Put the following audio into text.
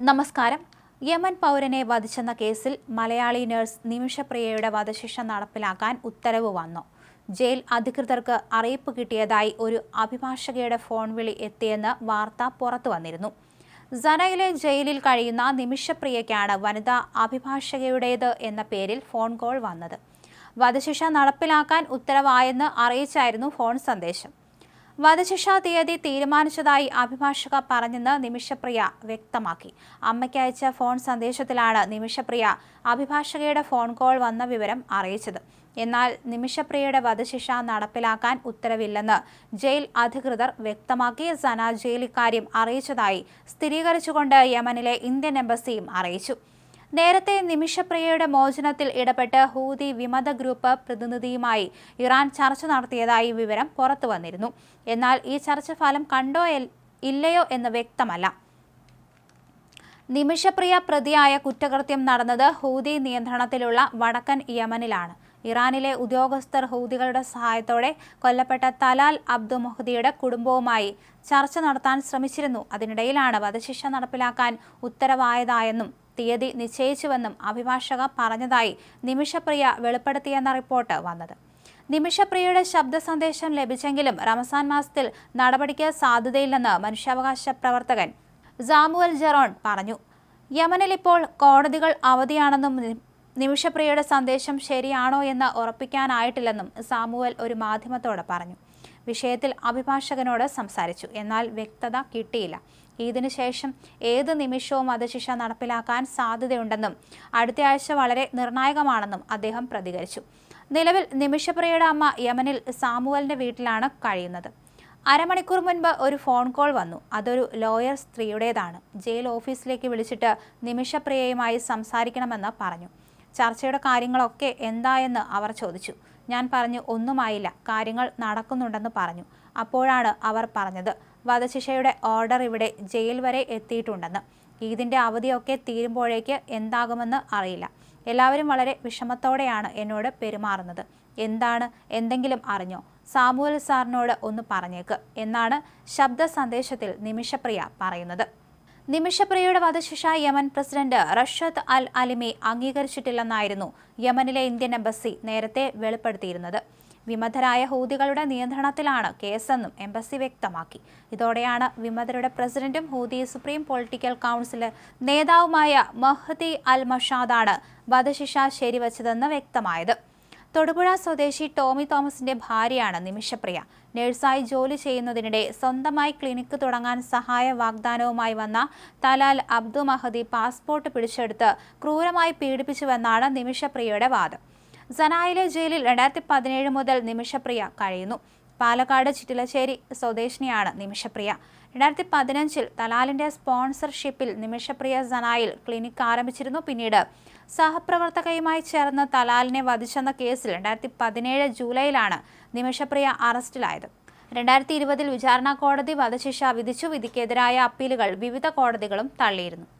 നമസ്കാരം. യമൻ പൗരനെ വധിച്ചെന്ന കേസിൽ മലയാളി നഴ്സ് നിമിഷപ്രിയയുടെ വധശിക്ഷ നടപ്പിലാക്കാൻ ഉത്തരവ് വന്നു. ജയിൽ അധികൃതർക്ക് അറിയിപ്പ് കിട്ടിയതായി ഒരു അഭിഭാഷകയുടെ ഫോൺ വിളി എത്തിയെന്ന് വാർത്ത പുറത്തു വന്നിരുന്നു. സനയിലെ ജയിലിൽ കഴിയുന്ന നിമിഷപ്രിയയ്ക്കാണ് വനിതാ അഭിഭാഷകയുടേത് എന്ന പേരിൽ ഫോൺ കോൾ വന്നത്. വധശിക്ഷ നടപ്പിലാക്കാൻ ഉത്തരവായെന്ന് അറിയിച്ചായിരുന്നു ഫോൺ സന്ദേശം. വധശിക്ഷാ തീയതി തീരുമാനിച്ചതായി അഭിഭാഷക പറഞ്ഞെന്ന് നിമിഷപ്രിയ വ്യക്തമാക്കി. അമ്മയ്ക്കയച്ച ഫോൺ സന്ദേശത്തിലാണ് നിമിഷപ്രിയ അഭിഭാഷകയുടെ ഫോൺ കോൾ വന്ന വിവരം അറിയിച്ചത്. എന്നാൽ നിമിഷപ്രിയയുടെ വധശിക്ഷ നടപ്പിലാക്കാൻ ഉത്തരവില്ലെന്ന് ജയിൽ അധികൃതർ വ്യക്തമാക്കി. സന ജയിൽ ഇക്കാര്യം അറിയിച്ചതായി സ്ഥിരീകരിച്ചുകൊണ്ട് യമനിലെ ഇന്ത്യൻ എംബസിയും അറിയിച്ചു. നേരത്തെ നിമിഷപ്രിയയുടെ മോചനത്തിൽ ഇടപെട്ട് ഹൂതി വിമത ഗ്രൂപ്പ് പ്രതിനിധിയുമായി ഇറാൻ ചർച്ച നടത്തിയതായി വിവരം പുറത്തു വന്നിരുന്നു. എന്നാൽ ഈ ചർച്ച ഫലം കണ്ടോ ഇല്ലയോ എന്ന് വ്യക്തമല്ല. നിമിഷപ്രിയ പ്രതിയായ കുറ്റകൃത്യം നടന്നത് ഹൂതി നിയന്ത്രണത്തിലുള്ള വടക്കൻ യമനിലാണ്. ഇറാനിലെ ഉദ്യോഗസ്ഥർ ഹൂതികളുടെ സഹായത്തോടെ കൊല്ലപ്പെട്ട തലാൽ അബ്ദു മൊഹദിയുടെ കുടുംബവുമായി ചർച്ച നടത്താൻ ശ്രമിച്ചിരുന്നു. അതിനിടയിലാണ് വധശിക്ഷ നടപ്പിലാക്കാൻ ഉത്തരവായതായെന്നും തീയതി നിശ്ചയിച്ചുവെന്നും അഭിഭാഷക പറഞ്ഞതായി നിമിഷപ്രിയ വെളിപ്പെടുത്തിയെന്ന റിപ്പോർട്ട് വന്നത്. നിമിഷപ്രിയയുടെ ശബ്ദ സന്ദേശം ലഭിച്ചെങ്കിലും റമസാൻ മാസത്തിൽ നടപടിക്ക് സാധ്യതയില്ലെന്ന് മനുഷ്യാവകാശ പ്രവർത്തകൻ സാമുവൽ ജെറോൺ പറഞ്ഞു. യമനിൽ ഇപ്പോൾ കോടതികൾ അവധിയാണെന്നും നിമിഷപ്രിയയുടെ സന്ദേശം ശരിയാണോ എന്ന് ഉറപ്പിക്കാനായിട്ടില്ലെന്നും സാമുവൽ ഒരു മാധ്യമത്തോട് പറഞ്ഞു. വിഷയത്തിൽ അഭിഭാഷകനോട് സംസാരിച്ചു. എന്നാൽ വ്യക്തത കിട്ടിയില്ല. ഇതിനു ശേഷം ഏത് നിമിഷവും വധശിക്ഷ നടപ്പിലാക്കാൻ സാധ്യതയുണ്ടെന്നും അടുത്തയാഴ്ച വളരെ നിർണായകമാണെന്നും അദ്ദേഹം പ്രതികരിച്ചു. നിലവിൽ നിമിഷപ്രിയയുടെ അമ്മ യമനിൽ സാമുവലിന്റെ വീട്ടിലാണ് കഴിയുന്നത്. അരമണിക്കൂർ മുൻപ് ഒരു ഫോൺ കോൾ വന്നു. അതൊരു ലോയർ സ്ത്രീയുടേതാണ്. ജയിൽ ഓഫീസിലേക്ക് വിളിച്ചിട്ട് നിമിഷപ്രിയയുമായി സംസാരിക്കണമെന്ന് പറഞ്ഞു. ചർച്ചയുടെ കാര്യങ്ങളൊക്കെ എന്തായെന്ന് അവർ ചോദിച്ചു. ഞാൻ പറഞ്ഞു ഒന്നുമായില്ല. കാര്യങ്ങൾ നടക്കുന്നുണ്ടെന്ന് പറഞ്ഞു. അപ്പോഴാണ് അവർ പറഞ്ഞത്. വധശിക്ഷയുടെ ഓർഡർ ഇവിടെ ജയിൽ വരെ എത്തിയിട്ടുണ്ടെന്ന്. ഈദിന്റെ അവധിയൊക്കെ തീരുമ്പോഴേക്ക് എന്താകുമെന്ന് അറിയില്ല. എല്ലാവരും വളരെ വിഷമത്തോടെയാണ് എന്നോട് പെരുമാറുന്നത്. എന്താണ്? എന്തെങ്കിലും അറിഞ്ഞോ? സാമുവൽ സാറിനോട് ഒന്ന് പറഞ്ഞേക്ക് എന്നാണ് ശബ്ദ സന്ദേശത്തിൽ നിമിഷപ്രിയ പറയുന്നത്. നിമിഷപ്രിയയുടെ വധശിക്ഷ യമൻ പ്രസിഡന്റ് റഷദ് അൽ അലിമി അംഗീകരിച്ചിട്ടില്ലെന്നായിരുന്നു യമനിലെ ഇന്ത്യൻ എംബസി നേരത്തെ വെളിപ്പെടുത്തിയിരുന്നത്. വിമതരായ ഹൂതികളുടെ നിയന്ത്രണത്തിലാണ് കേസെന്നും എംബസി വ്യക്തമാക്കി. ഇതോടെയാണ് വിമതരുടെ പ്രസിഡന്റും ഹൂതി സുപ്രീം പൊളിറ്റിക്കൽ കൗൺസിൽ നേതാവുമായ മഹ്ദി അൽ മഷാദാണ് വധശിക്ഷ ശരിവച്ചതെന്ന് വ്യക്തമായത്. തൊടുപുഴ സ്വദേശി ടോമി തോമസിന്റെ ഭാര്യയാണ് നിമിഷപ്രിയ. നഴ്സായി ജോലി ചെയ്യുന്നതിനിടെ സ്വന്തമായി ക്ലിനിക്ക് തുടങ്ങാൻ സഹായ വാഗ്ദാനവുമായി വന്ന തലാൽ അബ്ദു മഹദി പാസ്പോർട്ട് പിടിച്ചെടുത്ത് ക്രൂരമായി പീഡിപ്പിച്ചുവെന്നാണ് നിമിഷപ്രിയയുടെ വാദം. സനായിലെ ജയിലിൽ രണ്ടായിരത്തി പതിനേഴ് മുതൽ നിമിഷപ്രിയ കഴിയുന്നു. പാലക്കാട് ചിറ്റിലശ്ശേരി സ്വദേശിനിയാണ് നിമിഷപ്രിയ. രണ്ടായിരത്തി പതിനഞ്ചിൽ തലാലിന്റെ സ്പോൺസർഷിപ്പിൽ നിമിഷപ്രിയ സനായിൽ ക്ലിനിക് ആരംഭിച്ചിരുന്നു. പിന്നീട് സഹപ്രവർത്തകയുമായി ചേർന്ന് തലാലിനെ വധിച്ചെന്ന കേസിൽ രണ്ടായിരത്തി പതിനേഴ് ജൂലൈയിലാണ് നിമിഷപ്രിയ അറസ്റ്റിലായത്. രണ്ടായിരത്തി ഇരുപതിൽ വിചാരണ കോടതി വധശിക്ഷ വിധിച്ചു. വിധിക്കെതിരായ അപ്പീലുകൾ വിവിധ കോടതികളും തള്ളിയിരുന്നു.